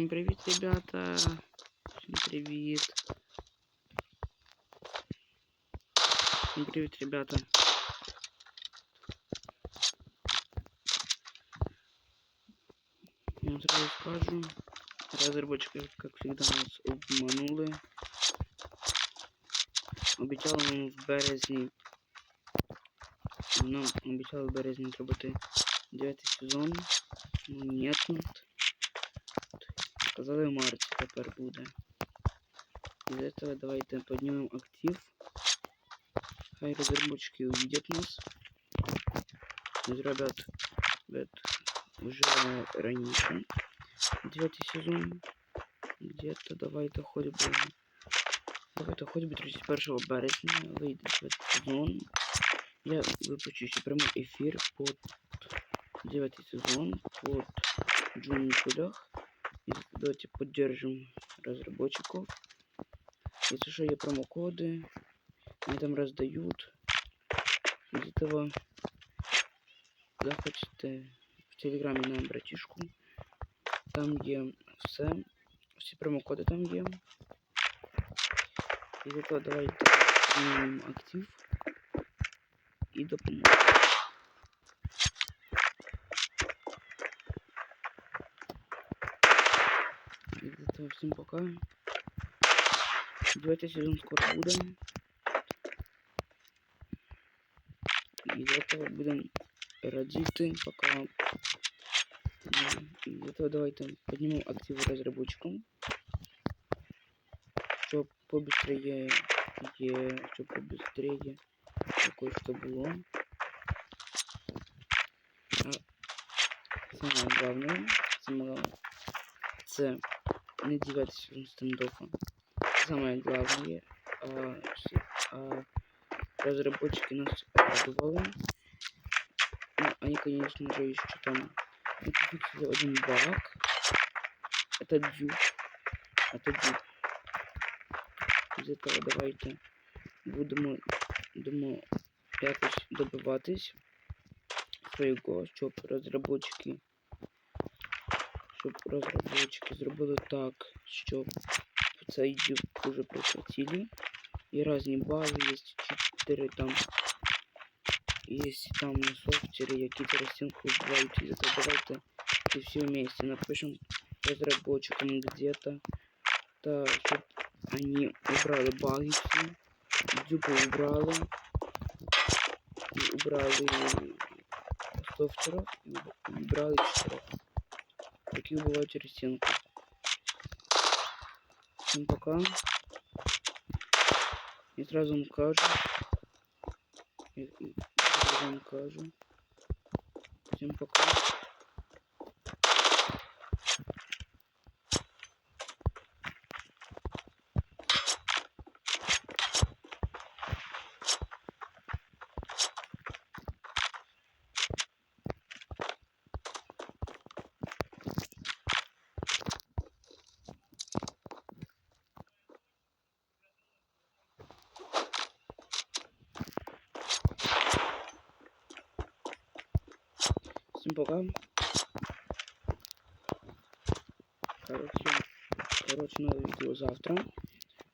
Всем привет, ребята. Всем привет. Всем привет, ребята. Я вам сразу скажу. Разработчики, как всегда, нас обманули. Обіцяли нам в березні. Нам обіцяли в березні зробити 9 сезон. Ну нет, нет. Тепер буде. Из этого давайте поднимем актив. Хай разработчики увидят нас. Ребят уже раньше. Девятый сезон. Где-то давайте хоть бы. Давайте хоть бы 31 березня вийде дев'ятий сезон. Я випущу ще прямий ефір под девятый сезон под джунглях. И давайте поддержим разработчиков. Если что, я промокоды. Они там раздают. Из этого захочете в телеграме на братишку. Там є все. Всі промокоди там є. Из этого давайте змінимо актив і допомогу. Всем пока. Девятый сезон скоро буде. Из этого будем радіти, пока. Из этого давайте поднимем активы разработчикам. Щоб побыстрее є, щоб побыстрее такое что было. А самое главное, самое главное, це не 9 сезон стендофа. Самое главное, а, а разработчики нас радовали. Ну, они, конечно же, еще там пофиксили один баг. Это дюб. Это дюб. Из этого давайте будемо, будемо якось добиватись свого, щоб розробники, щоб розробники зробили так, щоб цей уже прекратили. И разные базы есть 4 там. Есть там на софтере, які растинку убивают. И это давайте и все вместе напишем разработчикам где-то. Да, они убрали баги все. Дюбы убрали. И убрали софтеров. И уб- и убрали 4. Які бувають растинку. Всем пока. І сразу вам кажу. І, і сразу вам кажу. Всем пока. Всем пока. Короче, новое видео завтра.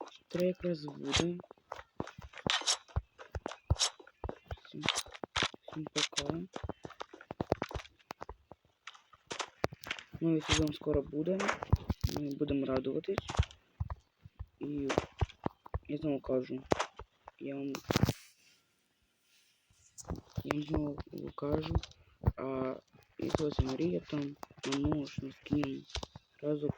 Завтра якраз буде. Всім, всім пока. Новий сезон скоро буде. Ми будемо радуватись. І я знову кажу. Я вам. Я вам знову кажу. А і ось Марія там на нож, на скін. Разу